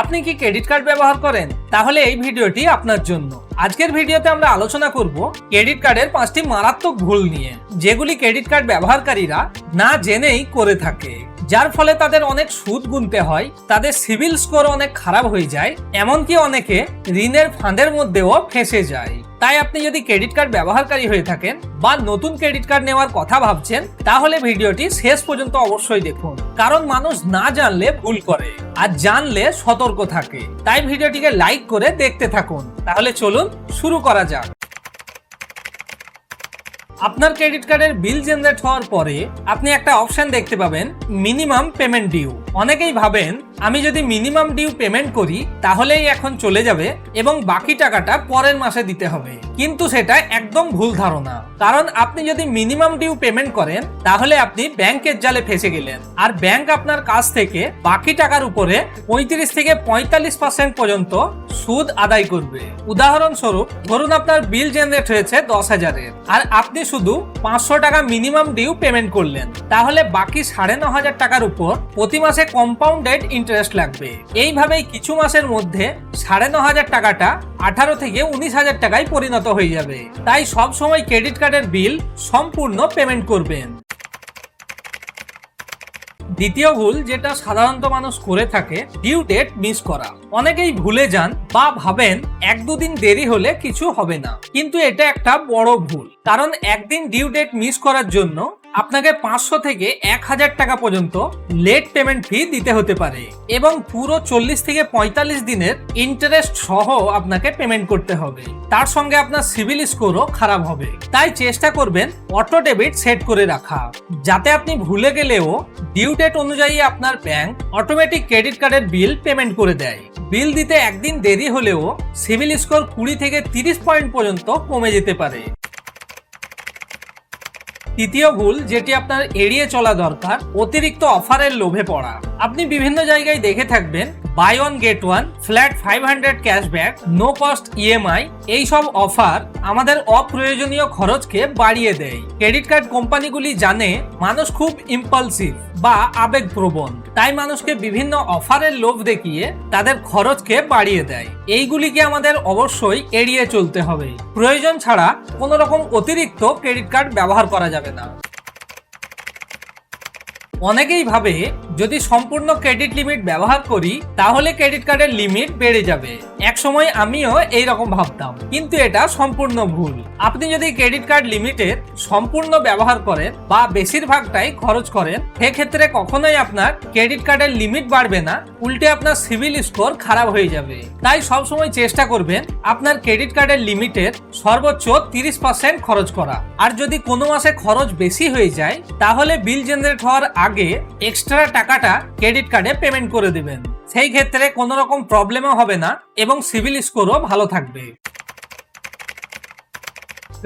আপনি কি credit card ব্যবহার করেন? তাহলে এই ভিডিওটি আপনার জন্য। আজকের ভিডিওতে আমরা আলোচনা করব ক্রেডিট কার্ডের পাঁচটি মারাত্মক ভুল নিয়ে, যেগুলি ক্রেডিট কার্ড ব্যবহারকারীরা না জেনেই করে থাকে, যার ফলে তাদের অনেক সুদ গুনতে হয়, তাদের সিভিল স্কোর অনেক খারাপ হয়ে যায়, এমনকি অনেকে ঋণের ফাঁদের মধ্যেও ফেঁসে যায়। তাই আপনি যদি ক্রেডিট কার্ড ব্যবহারকারী হয়ে থাকেন বা নতুন ক্রেডিট কার্ড নেওয়ার কথা ভাবছেন, তাহলে ভিডিওটি শেষ পর্যন্ত অবশ্যই দেখুন, কারণ মানুষ না জানলে ভুল করে। আর জানলে সতর্ক থাকে। তাই ভিডিওটিকে লাইক করে দেখতে থাকুন। তাহলে চলুন শুরু করা যাক। আপনার ক্রেডিট কার্ডের বিল জেনারেট হওয়ার পরে আপনি একটা অপশন দেখতে পাবেন মিনিমাম পেমেন্ট ডিউ অনেকেই ভাবেন আমি যদি মিনিমাম ডিউ পেমেন্ট করি, তাহলেই এখন চলে যাবে এবং বাকি টাকাটা পরের মাসে দিতে হবে। কিন্তু সেটা একদম ভুল ধারণা। কারণ আপনি যদি মিনিমাম ডিউ পেমেন্ট করেন, তাহলে আপনি ব্যাংকের জালে ফেসে গেলেন। আর ব্যাংক আপনার কাছ থেকে বাকি টাকার উপরে পঁয়ত্রিশ থেকে পঁয়তাল্লিশ পার্সেন্ট পর্যন্ত সুদ আদায় করবে। উদাহরণস্বরূপ, ধরুন আপনার বিল জেনারেট হয়েছে দশ হাজারের। আর আপনি শুধু পাঁচশো টাকা মিনিমাম ডিউ পেমেন্ট করলেন। তাহলে বাকি সাড়ে ন হাজার টাকার উপর প্রতি মাসে কম্পাউন্ডেড ইন্টারেস্ট লাগবে। এইভাবেই কিছু মাসের মধ্যে সাড়ে ন হাজার টাকাটা আঠারো থেকে উনিশ হাজার টাকায় পরিণত হয়ে যাবে। তাই সব সময় ক্রেডিট কার্ডের বিল সম্পূর্ণ পেমেন্ট করবেন। দ্বিতীয় ভুল যেটা সাধারণত মানুষ করে থাকে ডিউ ডেট মিস করা। অনেকেই ভুলে যান বা ভাবেন এক দুদিন দেরি হলে কিছু হবে না। কিন্তু এটা একটা বড় ভুল। কারণ একদিন ডিউ ডেট মিস করার জন্য আপনাকে পাঁচশো থেকে এক হাজার টাকা পর্যন্ত লেট পেমেন্ট ফি দিতে হতে পারে এবং পুরো চল্লিশ থেকে পঁয়তাল্লিশ দিনের ইন্টারেস্ট সহ আপনাকে পেমেন্ট করতে হবে। তার সঙ্গে আপনার সিভিল স্কোরও খারাপ হবে। তাই চেষ্টা করবেন অটো ডেবিট সেট করে রাখা। যাতে আপনি ভুলে গেলেও ডিউ ডেট অনুযায়ী আপনার ব্যাংক অটোমেটিক ক্রেডিট কার্ডের বিল পেমেন্ট করে দেয়। বিল দিতে একদিন দেরি হলেও সিভিল স্কোর কুড়ি থেকে তিরিশ পয়েন্ট পর্যন্ত কমে যেতে পারে। তৃতীয় ভুল, যেটি আপনার এড়িয়ে চলা দরকার, অতিরিক্ত অফারের লোভে পড়া। আপনি বিভিন্ন জায়গায় দেখে থাকবেন buy one get one flat five hundred cashback no cost EMI এইসব অফার আমাদের অপ্রয়োজনীয় খরচকে বাড়িয়ে দেয়। ক্রেডিট কার্ড কোম্পানিগুলি জানে মানুষ খুব ইম্পালসিভ বা আবেগপ্রবণ। তাই মানুষকে বিভিন্ন অফারের লোভ দেখিয়ে তাদের খরচকে বাড়িয়ে দেয়। এইগুলিকে আমাদের অবশ্যই এড়িয়ে চলতে হবে। প্রয়োজন ছাড়া কোনো রকম অতিরিক্ত ক্রেডিট কার্ড ব্যবহার করা যাবে না। অনেকেই ভাবে যদি সম্পূর্ণ ক্রেডিট লিমিট ব্যবহার করি, তাহলে ক্রেডিট কার্ডের লিমিট বেড়ে যাবে। এক সময় আমিও এই রকম ভাবতাম, কিন্তু এটা সম্পূর্ণ ভুল। আপনি যদি ক্রেডিট কার্ড লিমিটের সম্পূর্ণ ব্যবহার করেন বা বেশিরভাগটাই খরচ করেন, সেক্ষেত্রে কখনোই আপনার ক্রেডিট কার্ডের লিমিট বাড়বে না, উল্টে আপনার সিভিল স্কোর খারাপ হয়ে যাবে। তাই সবসময় চেষ্টা করবেন আপনার ক্রেডিট কার্ডের লিমিটের সর্বোচ্চ তিরিশ পার্সেন্ট খরচ করা। আর যদি কোনো মাসে খরচ বেশি হয়ে যায়, তাহলে বিল জেনারেট হওয়ার আগে এক্সট্রা টাকাটা ক্রেডিট কার্ডে পেমেন্ট করে দিবেন। সেই ক্ষেত্রে কোনো রকম প্রবলেমও হবে না এবং সিভিল স্কোরও ভালো থাকবে।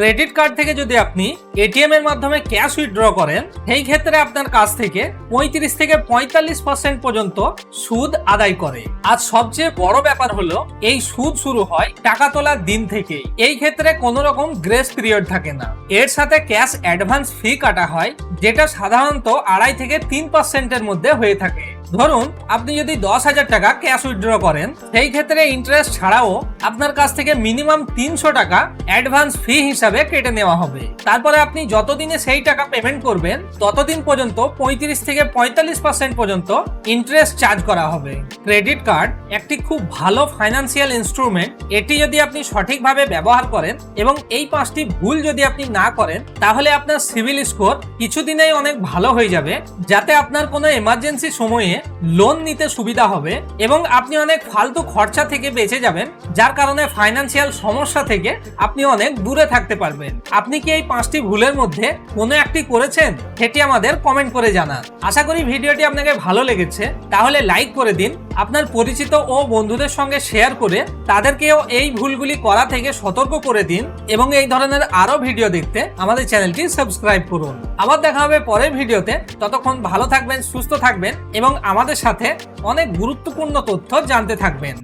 ক্রেডিট কার্ড থেকে যদি আপনি এটিএম এর মাধ্যমে ক্যাশ উইথড্র করেন, সেই ক্ষেত্রে আপনার কাছ থেকে পঁয়ত্রিশ থেকে পঁয়তাল্লিশ পার্সেন্ট পর্যন্ত সুদ আদায় করে। আর সবচেয়ে বড় ব্যাপার হলো, এই সুদ শুরু হয় টাকা তোলার দিন থেকেই। এই ক্ষেত্রে কোনো রকম গ্রেস পিরিয়ড থাকে না। এর সাথে ক্যাশ অ্যাডভান্স ফি কাটা হয়, যেটা সাধারণত আড়াই থেকে তিন পার্সেন্টের মধ্যে হয়ে থাকে। ধরুন, আপনি যদি দশ হাজার টাকা ক্যাশ উইথড্র করেন, সেই ক্ষেত্রে ইন্টারেস্ট ছাড়াও আপনার কাছ থেকে মিনিমাম তিনশো টাকা অ্যাডভান্স ফি হিসাবে কেটে নেওয়া হবে। তারপরে আপনি যতদিনে সেই টাকা পেমেন্ট করবেন, ততদিন পর্যন্ত পঁয়ত্রিশ থেকে পঁয়তাল্লিশ পার্সেন্ট পর্যন্ত ইন্টারেস্ট চার্জ করা হবে। ক্রেডিট কার্ড একটি খুব ভালো ফাইন্যান্সিয়াল ইনস্ট্রুমেন্ট এটি যদি আপনি সঠিকভাবে ব্যবহার করেন এবং এই পাঁচটি ভুল যদি আপনি না করেন, তাহলে আপনার সিভিল স্কোর কিছুদিনেই অনেক ভালো হয়ে যাবে, যাতে আপনার কোনো এমার্জেন্সি সময়ে লোন নিতে সুবিধা হবে এবং আপনি অনেক ফালতু খরচা থেকে বেঁচে যাবেন, যার কারণে ফাইন্যান্সিয়াল সমস্যা থেকে আপনি অনেক দূরে থাকতে পারবেন। আপনি কি এই পাঁচটি ভুলের মধ্যে কোনো একটি করেছেন? সেটি আমাদের কমেন্ট করে জানান। আশা করি ভিডিওটি আপনাকে ভালো লেগেছে, তাহলে লাইক করে দিন আপনার পরিচিত ও বন্ধুদের সঙ্গে শেয়ার করে তাদেরকেও এই ভুলগুলি করা থেকে সতর্ক করে দিন এবং এই ধরনের আরও ভিডিও দেখতে আমাদের চ্যানেলটি সাবস্ক্রাইব করুন। আবার দেখা হবে পরের ভিডিওতে। ততক্ষণ ভালো থাকবেন, সুস্থ থাকবেন এবং আমাদের সাথে অনেক গুরুত্বপূর্ণ তথ্য জানতে থাকবেন।